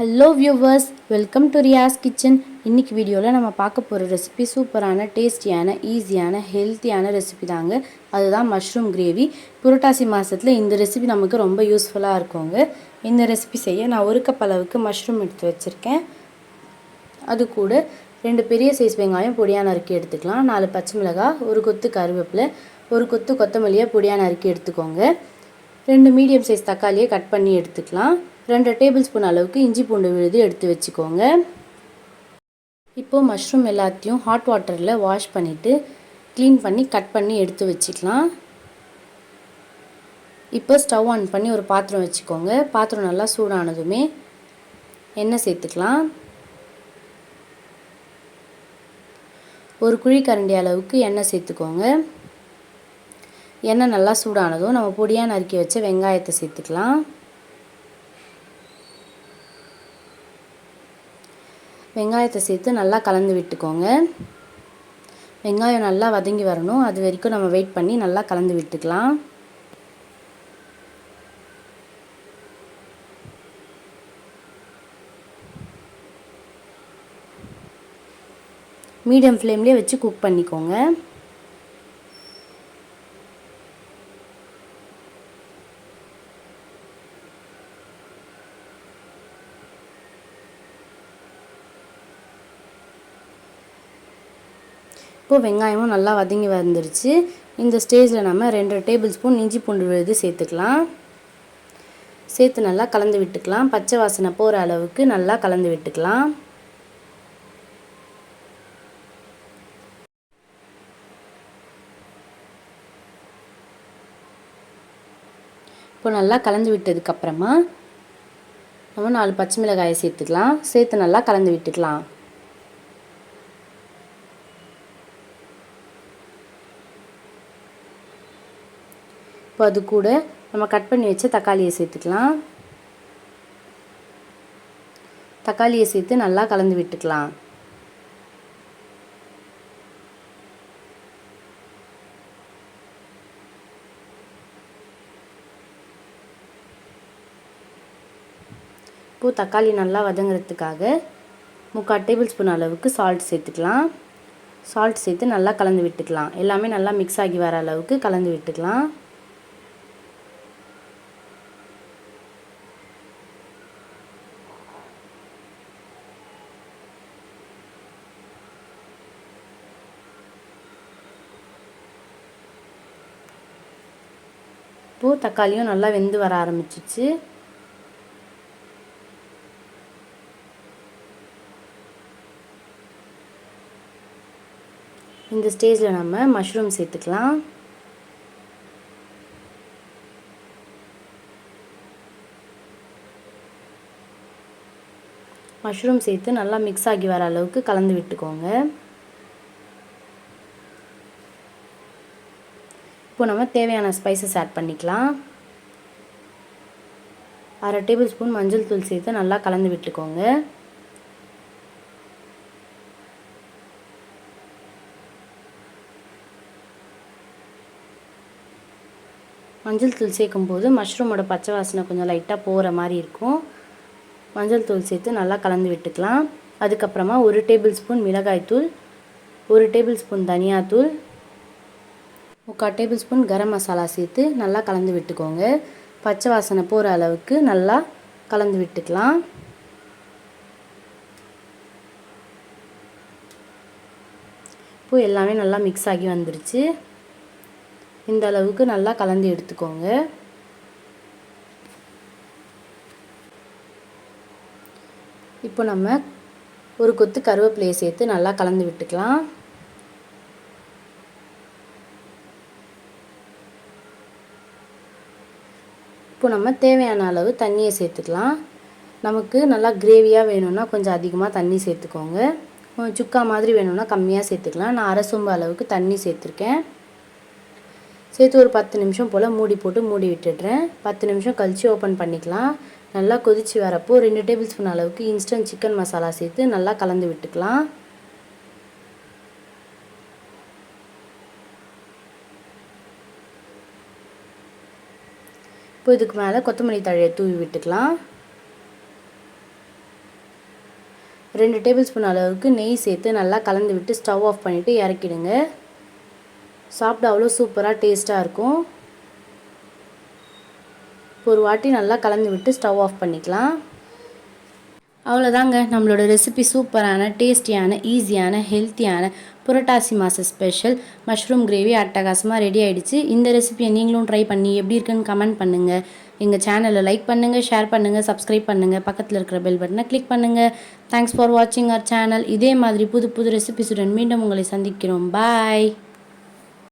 Hello viewers welcome to Riyas kitchen இன்னைக்கு வீடியோவில் நம்ம பார்க்க போகிற ரெசிபி சூப்பரான டேஸ்டியான ஈஸியான ஹெல்த்தியான ரெசிபி தாங்க. அதுதான் மஷ்ரூம் கிரேவி புரட்டாசி மாதத்தில் இந்த ரெசிபி நமக்கு ரொம்ப யூஸ்ஃபுல்லாக இருக்குங்க. இந்த ரெசிபி செய்ய நான் ஒரு கப் அளவுக்கு மஷ்ரூம் எடுத்து வச்சுருக்கேன். அது கூட ரெண்டு பெரிய சைஸ் வெங்காயம் பொடியாக நறுக்கி எடுத்துக்கலாம். நாலு பச்சை மிளகாய் ஒரு கொத்து கருவேப்பிலை ஒரு கொத்து கொத்தமல்லியை பொடியாக நறுக்கி எடுத்துக்கோங்க. ரெண்டு மீடியம் சைஸ் தக்காளியை கட் பண்ணி எடுத்துக்கலாம். ரெண்டு டேபிள் ஸ்பூன் அளவுக்கு இஞ்சி பூண்டு விழுது எடுத்து வச்சுக்கோங்க. இப்போது மஷ்ரூம் எல்லாத்தையும் ஹாட் வாட்டரில் வாஷ் பண்ணிவிட்டு க்ளீன் பண்ணி கட் பண்ணி எடுத்து வச்சுக்கலாம். இப்போ ஸ்டவ் ஆன் பண்ணி ஒரு பாத்திரம் வச்சுக்கோங்க. பாத்திரம் நல்லா சூடானதுமே எண்ணெய் சேர்த்துக்கலாம். ஒரு குழி கரண்டி அளவுக்கு எண்ணெய் சேர்த்துக்கோங்க. எண்ணெய் நல்லா சூடானதும் நம்ம பொடியாக நறுக்கி வச்ச வெங்காயத்தை சேர்த்துக்கலாம். வெங்காயத்தை சேர்த்து நல்லா கலந்து விட்டுக்கோங்க. வெங்காயம் நல்லா வதங்கி வரணும். அது வரைக்கும் நம்ம வெயிட் பண்ணி நல்லா கலந்து விட்டுக்கலாம். மீடியம் ஃப்ளேம்லேயே வச்சு குக் பண்ணிக்கோங்க. இப்போது வெங்காயமும் நல்லா வதங்கி வந்துருச்சு. இந்த ஸ்டேஜில் நம்ம ரெண்டு டேபிள் ஸ்பூன் இஞ்சி பூண்டு விழுது சேர்த்துக்கலாம். சேர்த்து நல்லா கலந்து விட்டுக்கலாம். பச்சை வாசனை போகிற அளவுக்கு நல்லா கலந்து விட்டுக்கலாம். இப்போ நல்லா கலந்து விட்டதுக்கப்புறமா நம்ம நாலு பச்சை மிளகாயை சேர்த்துக்கலாம். சேர்த்து நல்லா கலந்து விட்டுக்கலாம். இப்போ அது கூட நம்ம கட் பண்ணி வச்ச தக்காளியை சேர்த்துக்கலாம். தக்காளியை சேர்த்து நல்லா கலந்து விட்டுக்கலாம். இப்போது தக்காளி நல்லா வதங்குறதுக்காக முக்கால் டேபிள் ஸ்பூன் அளவுக்கு சால்ட் சேர்த்துக்கலாம். சால்ட் சேர்த்து நல்லா கலந்து விட்டுக்கலாம். எல்லாமே நல்லா மிக்ஸ் ஆகி வர அளவுக்கு கலந்து விட்டுக்கலாம். இப்போது தக்காளியும் நல்லா வெந்து வர ஆரம்பிச்சிச்சு. இந்த ஸ்டேஜில் நம்ம மஷ்ரூம் சேர்த்துக்கலாம். மஷ்ரூம் சேர்த்து நல்லா மிக்ஸ் ஆகி வர அளவுக்கு கலந்து விட்டுக்கோங்க. இப்போ நம்ம தேவையான ஸ்பைசஸ் ஆட் பண்ணிக்கலாம். அரை டேபிள் ஸ்பூன் மஞ்சள் தூள் சேர்த்து நல்லா கலந்து விட்டுக்கோங்க. மஞ்சள் தூள் சேர்க்கும் போது மஷ்ரூமோட பச்சை வாசனை கொஞ்சம் லைட்டாக போகிற மாதிரி இருக்கும். மஞ்சள் தூள் சேர்த்து நல்லா கலந்து விட்டுக்கலாம். அதுக்கப்புறமா ஒரு டேபிள் ஸ்பூன் மிளகாய்த்தூள் ஒரு டேபிள் ஸ்பூன் தனியாத்தூள் முக்கால் டேபிள் ஸ்பூன் கரம் மசாலா சேர்த்து நல்லா கலந்து விட்டுக்கோங்க. பச்சை வாசனை போகிற அளவுக்கு நல்லா கலந்து விட்டுக்கலாம். இப்போ எல்லாமே நல்லா மிக்ஸ் ஆகி வந்துருச்சு. இந்த அளவுக்கு நல்லா கலந்து எடுத்துக்கோங்க. இப்போ நம்ம ஒரு கொத்து கருவேப்பிலையை சேர்த்து நல்லா கலந்து விட்டுக்கலாம். இப்போ நம்ம தேவையான அளவு தண்ணியை சேர்த்துக்கலாம். நமக்கு நல்லா கிரேவியாக வேணும்னா கொஞ்சம் அதிகமாக தண்ணி சேர்த்துக்கோங்க. சுக்கா மாதிரி வேணும்னா கம்மியாக சேர்த்துக்கலாம். நான் அரை சொம்பு அளவுக்கு தண்ணி சேர்த்துருக்கேன். சேர்த்து ஒரு பத்து நிமிஷம் போல் மூடி போட்டு மூடி விட்டுடுறேன். பத்து நிமிஷம் கழித்து ஓப்பன் பண்ணிக்கலாம். நல்லா கொதித்து வரப்போ ரெண்டு டேபிள் ஸ்பூன் அளவுக்கு இன்ஸ்டன்ட் சிக்கன் மசாலா சேர்த்து நல்லா கலந்து விட்டுக்கலாம். இப்போ இதுக்கு மேலே கொத்தமல்லி தழையை தூவி விட்டுக்கலாம். ரெண்டு டேபிள் ஸ்பூன் அளவுக்கு நெய் சேர்த்து நல்லா கலந்து விட்டு ஸ்டவ் ஆஃப் பண்ணிவிட்டு இறக்கிடுங்க. சாப்பிட அவ்வளோ சூப்பராக டேஸ்ட்டாக இருக்கும். ஒரு வாட்டி நல்லா கலந்து விட்டு ஸ்டவ் ஆஃப் பண்ணிக்கலாம். அவ்வளோதாங்க நம்மளோட ரெசிபி சூப்பரான டேஸ்டியான ஈஸியான ஹெல்த்தியான புரட்டாசி மாத ஸ்பெஷல் மஷ்ரூம் கிரேவி அட்டகாசமாக ரெடி ஆகிடுச்சு இந்த ரெசிபியை நீங்களும் ட்ரை பண்ணி எப்படி இருக்குன்னு கமெண்ட் பண்ணுங்கள் எங்கள் சேனலை லைக் பண்ணுங்கள் ஷேர் பண்ணுங்கள் சப்ஸ்கிரைப் பண்ணுங்கள் பக்கத்தில் இருக்கிற பெல் பட்டனை கிளிக் பண்ணுங்கள் தேங்க்ஸ் ஃபார் வாட்சிங் அவர் சேனல் இதே மாதிரி புது புது ரெசிபிஸுடன் மீண்டும் உங்களை சந்திக்கிறோம். பாய்